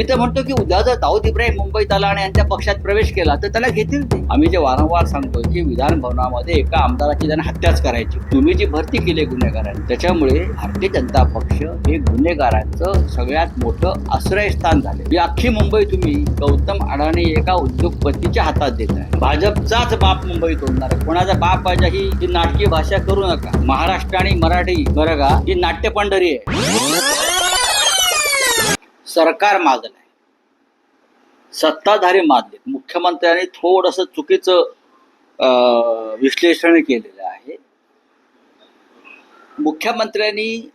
मी तर म्हणतो की उद्या जर दाऊद इब्राहिम मुंबईत आला आणि यांच्या पक्षात प्रवेश केला तर त्याला घेतील ते. आम्ही जे वारंवार सांगतो की विधान भवनामध्ये एका आमदाराची त्यांना हत्याच करायची. तुम्ही जी भरती केली गुन्हेगारांनी त्याच्यामुळे भारतीय जनता पक्ष हे गुन्हेगारांचं सगळ्यात मोठं आश्रयस्थान झाले. मी अख्खी मुंबई तुम्ही गौतम अडाणी एका उद्योगपतीच्या हातात देत आहे. भाजपचाच बाप मुंबई तोडणार आहे. कोणाचा बाप पाहिजे ही नाटकी भाषा करू नका. महाराष्ट्र आणि मराठी बरं का ही नाट्य पंढरी आहे. सरकार मागलं सत्ताधारी माजले मुख्यमंत्र्यांनी थोडस चुकीचं अं, विश्लेषण केलेलं आहे. मुख्यमंत्र्यांनी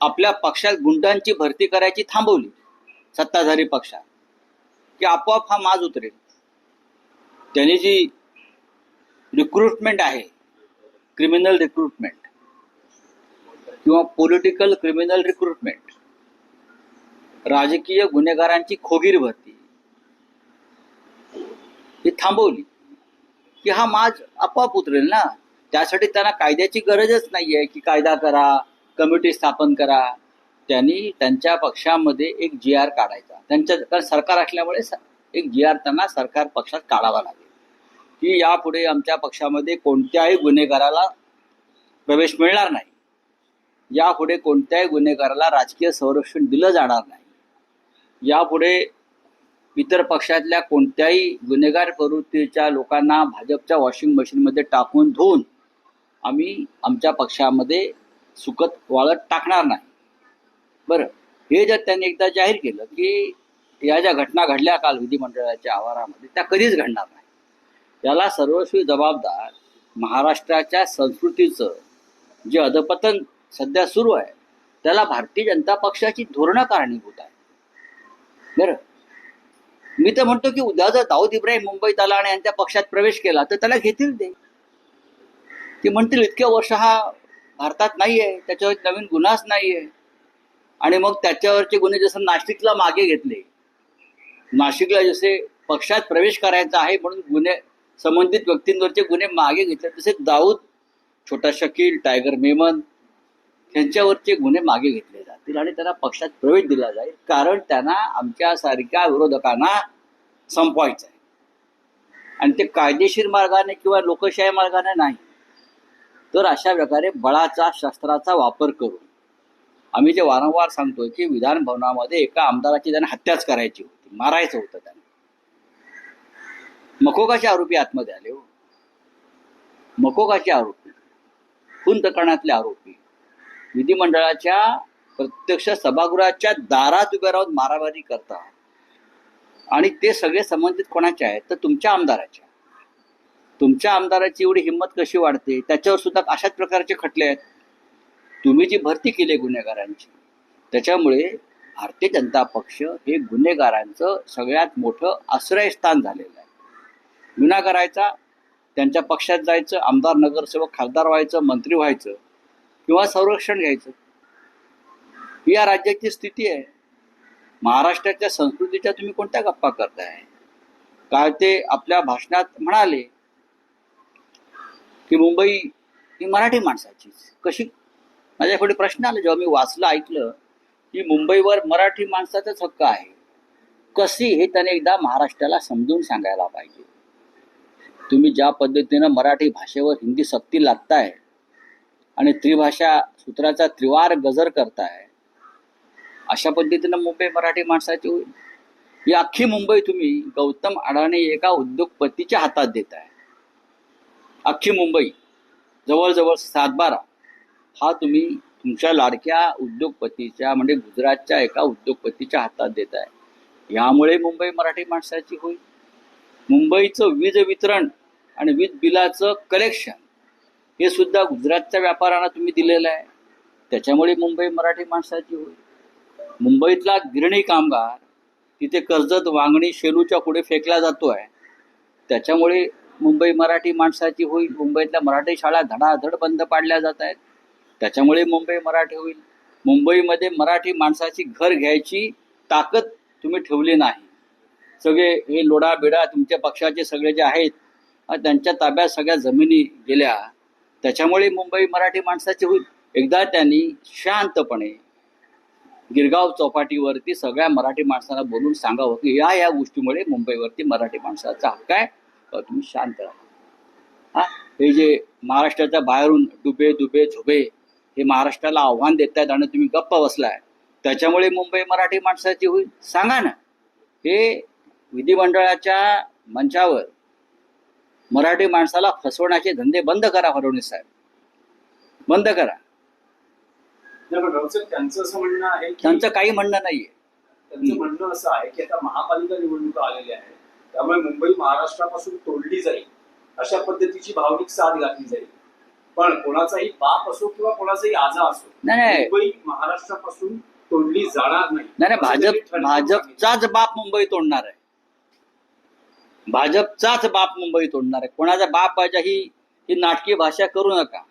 आपल्या पक्षात गुंडांची भरती करायची थांबवली. सत्ताधारी पक्षात. की आपोआप हा माज उतरेल. त्यांनी जी रिक्रुटमेंट आहे क्रिमिनल रिक्रुटमेंट किंवा पॉलिटिकल क्रिमिनल रिक्रुटमेंट राजकीय गुन्हेगारांची खोगीर भरती ती थांबवली. की हा माज आपोआप उतरेल ना? त्यासाठी त्यांना कायद्याची गरजच नाही आहे की कायदा करा कमिटी स्थापन करा. त्यांनी त्यांच्या पक्षामध्ये एक जी आर काढायचा. त्यांच्या कारण सरकार असल्यामुळे एक जी आर त्यांना सरकार पक्षात काढावा लागेल. की यापुढे आमच्या पक्षामध्ये कोणत्याही गुन्हेगाराला प्रवेश मिळणार नाही. यापुढे कोणत्याही गुन्हेगाराला राजकीय संरक्षण दिलं जाणार नाही. यापुढे इतर पक्षातल्या कोणत्याही गुन्हेगार प्रवृत्तीच्या लोकांना भाजपच्या वॉशिंग मशीनमध्ये टाकून धुवून आम्ही आमच्या पक्षामध्ये सुकत वाळत टाकणार नाही. बरं हे जर त्यांनी एकदा जाहीर केलं की या ज्या घटना घडल्या काल विधिमंडळाच्या आवारामध्ये त्या कधीच घडणार नाही. याला सर्वस्वी जबाबदार महाराष्ट्राच्या संस्कृतीचं जे अधपतन सध्या सुरू आहे त्याला भारतीय जनता पक्षाची धोरणं कारणीभूत आहे बरं मी तर म्हणतो की उद्या जर दाऊद इब्राहिम मुंबईत आला आणि त्या पक्षात प्रवेश केला तर त्याला घेतील ते. ते म्हणतील इतक्या वर्ष हा भारतात नाही आहे त्याच्यावर नवीन गुन्हाच नाही आहे आणि मग त्याच्यावरचे गुन्हे जसं नाशिकला मागे घेतले. नाशिकला जसे पक्षात प्रवेश करायचा आहे म्हणून गुन्हे संबंधित व्यक्तींवरचे गुन्हे मागे घेतले तसे दाऊद छोटा शकील टायगर मेमन त्यांच्यावरचे गुन्हे मागे घेतले जातील आणि त्यांना पक्षात प्रवेश दिला जाईल. कारण त्यांना आमच्यासारख्या विरोधकांना संपवायचं आहे आणि ते कायदेशीर मार्गाने किंवा लोकशाही मार्गाने नाही. तर अशा प्रकारे बळाचा शस्त्राचा वापर करून आम्ही जे वारंवार सांगतोय की विधान भवनामध्ये एका आमदाराची त्यांना हत्याच करायची होती. मारायचं होतं त्यांना. मकोकाचे आरोपी आतमध्ये आले हो. मकोकाचे आरोपी. खून प्रकरणातले आरोपी. विधिमंडळाच्या प्रत्यक्ष सभागृहाच्या दारात उभे राहून मारामारी करतात. आणि ते सगळे संबंधित कोणाचे आहेत? तर तुमच्या आमदाराच्या तुमच्या आमदाराची एवढी हिंमत कशी वाढते? त्याच्यावर सुद्धा अशाच प्रकारचे खटले आहेत. तुम्ही जी भरती केली गुन्हेगारांची त्याच्यामुळे भारतीय जनता पक्ष हे गुन्हेगारांचं सगळ्यात मोठं आश्रयस्थान झालेलं आहे. गुन्हा करायचा त्यांच्या पक्षात जायचं आमदार नगरसेवक खासदार व्हायचं मंत्री व्हायचं किंवा संरक्षण घ्यायचं? ही या राज्याची स्थिती आहे. महाराष्ट्राच्या संस्कृतीच्या तुम्ही कोणत्या गप्पा करताय? काल ते आपल्या भाषणात म्हणाले की मुंबई ही मराठी माणसाचीच. कशी? माझ्याकडे प्रश्न आला जेव्हा मी वाचलं ऐकलं की मुंबईवर मराठी माणसाचाच हक्क आहे. कशी हे त्याने एकदा महाराष्ट्राला समजून सांगायला पाहिजे? तुम्ही ज्या पद्धतीनं मराठी भाषेवर हिंदी सक्ती लागताय आणि त्रिभाषा सूत्राचा त्रिवार गजर करताय. अशा पद्धतीनं मुंबई मराठी माणसाची होईल. ही अख्खी मुंबई तुम्ही गौतम अडाणी एका उद्योगपतीच्या हातात देत आहे अख्खी मुंबई जवळजवळ सातबारा हा तुम्ही तुमच्या लाडक्या उद्योगपतीच्या म्हणजे गुजरातच्या एका उद्योगपतीच्या हातात देत आहे यामुळे मुंबई मराठी माणसाची होईल. मुंबईचं वीज वितरण आणि वीज बिलाचं कलेक्शन हे सुद्धा गुजरातच्या व्यापाऱ्यांना तुम्ही दिलेलं आहे. त्याच्यामुळे मुंबई मराठी माणसाची होईल. मुंबईतला गिरणी कामगार तिथे कर्जत वांगणी शेलूच्या पुढे फेकला जातो आहे त्याच्यामुळे मुंबई मराठी माणसाची होईल. मुंबईतल्या मराठी शाळा धडाधड बंद पाडल्या जात आहेत. त्याच्यामुळे मुंबई मराठी होईल. मुंबईमध्ये मराठी माणसाची घर घ्यायची ताकद तुम्ही ठेवली नाही. सगळे हे लोडा बिडा तुमच्या पक्षाचे सगळे जे आहेत त्यांच्या ताब्यात सगळ्या जमिनी गेल्या. त्याच्यामुळे मुंबई मराठी माणसाची होईल. एकदा त्यांनी शांतपणे गिरगाव चौपाटीवरती सगळ्या मराठी माणसांना बोलून सांगावं की या या गोष्टीमुळे मुंबईवरती मराठी माणसाचा हक्क आहे. तुम्ही शांत राहा. हा? हे जे महाराष्ट्राच्या बाहेरून डुबे दुबे झुबे हे महाराष्ट्राला आव्हान देत आहेत आणि तुम्ही गप्प बसलाय. त्याच्यामुळे मुंबई मराठी माणसाची होईल. सांगा ना. हे विधिमंडळाच्या मंचावर मराठी माणसाला फसवण्याचे धंदे बंद करा फडणवीस साहेब. बंद करा. त्यांचं असं म्हणणं आहे त्यांचं काही म्हणणं नाहीये. त्यांचं म्हणणं असं आहे की आता महापालिका निवडणुका आलेल्या आहेत. त्यामुळे मुंबई महाराष्ट्रापासून तोडली जाईल. अशा पद्धतीची भावनिक साथ घातली जाईल. पण कोणाचाही बाप असो किंवा कोणाचाही आजा असो नाही, नाही. मुंबई महाराष्ट्रापासून तोडली जाणार नाही. भाजप. भाजपचाच बाप मुंबई तोडणार आहे. भाजपचाच बाप मुंबई तोडणार आहे. कोणाचा बाप आहे ही ही नाटकी भाषा करू नका.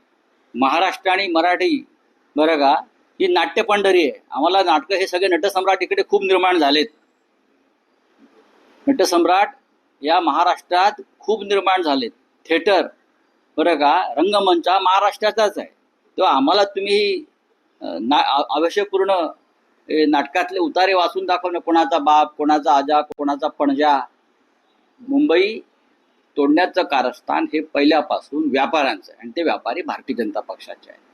महाराष्ट्र आणि मराठी बरं का ही नाट्य पंढरी आहे. आम्हाला नाटकं हे सगळे नटसम्राट इकडे खूप निर्माण झालेत. नटसम्राट या महाराष्ट्रात खूप निर्माण झालेत. थिएटर बरं का रंगमंच हा महाराष्ट्राचाच आहे. तेव्हा आम्हाला तुम्ही ना आवश्यकपूर्ण नाटकातले उतारे वाचून दाखवणं कोणाचा बाप कोणाचा आजा कोणाचा पणजा मुंबई तोडण्याचं कारस्थान हे पहिल्यापासून व्यापाऱ्यांचं आहे आणि ते व्यापारी भारतीय जनता पक्षाचे आहे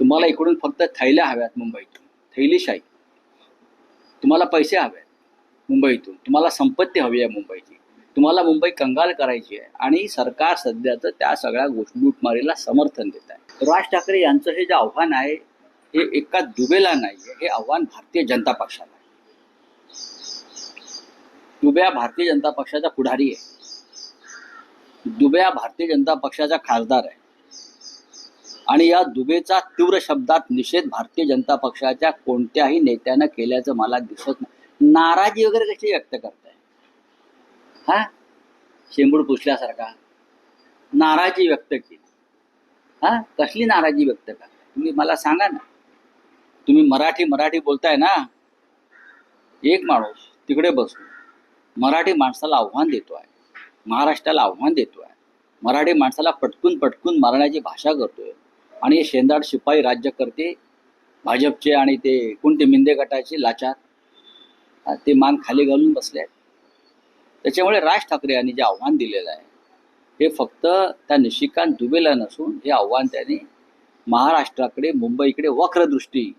तुम्हाला इकडून फक्त थैल्या हव्यात मुंबईतून थैलीशाही. तुम्हाला पैसे हवेत मुंबईतून. तुम्हाला संपत्ती हवी आहे मुंबईची. तुम्हाला मुंबई कंगाल करायची आहे आणि सरकार सध्याचं त्या सगळ्या गोष्टी लूटमारीला समर्थन देत आहे. राज ठाकरे यांचं हे जे आव्हान आहे हे एका दुबेला नाही आहे हे आव्हान भारतीय जनता पक्षाला आहे. दुब्या भारतीय जनता पक्षाचा पुढारी आहे. दुब्या भारतीय जनता पक्षाचा खासदार आहे. आणि या दुबेचा तीव्र शब्दात निषेध भारतीय जनता पक्षाच्या कोणत्याही नेत्यानं केल्याचं मला दिसत नाही. नाराजी वगैरे कशी व्यक्त करताय? हा? शेंबूड पुसल्यासारखा. नाराजी व्यक्त केली. हा? कसली नाराजी व्यक्त करताय? तुम्ही मला सांगा ना. तुम्ही मराठी मराठी बोलताय ना. एक माणूस तिकडे बसून. मराठी माणसाला आव्हान देतो आहे महाराष्ट्राला आव्हान देतो आहे मराठी माणसाला पटकून पटकून मारण्याची भाषा करतोय. आणि हे शेंदाड शिपाई राज्यकर्ते भाजपचे आणि ते कोणते मिंदे गटाचे लाचार. ते मान खाली घालून बसले आहेत त्याच्यामुळे राज ठाकरे यांनी जे आव्हान दिलेलं आहे हे फक्त त्या निशिकांत दुबेला नसून हे आव्हान त्याने महाराष्ट्राकडे मुंबईकडे वक्रदृष्टी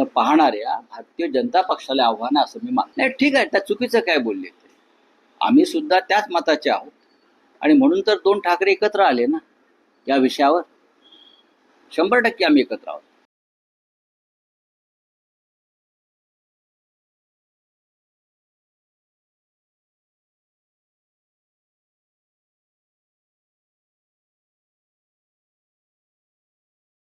पाहणाऱ्या भारतीय जनता पक्षाला आव्हान असं मी मान नाही ठीक आहे त्या चुकीचं काय बोलले ते? आम्ही सुद्धा त्याच मताचे आहोत. आणि म्हणून तर दोन ठाकरे एकत्र आले ना या विषयावर. शंभर टक्के आम्ही एकत्र आहोत.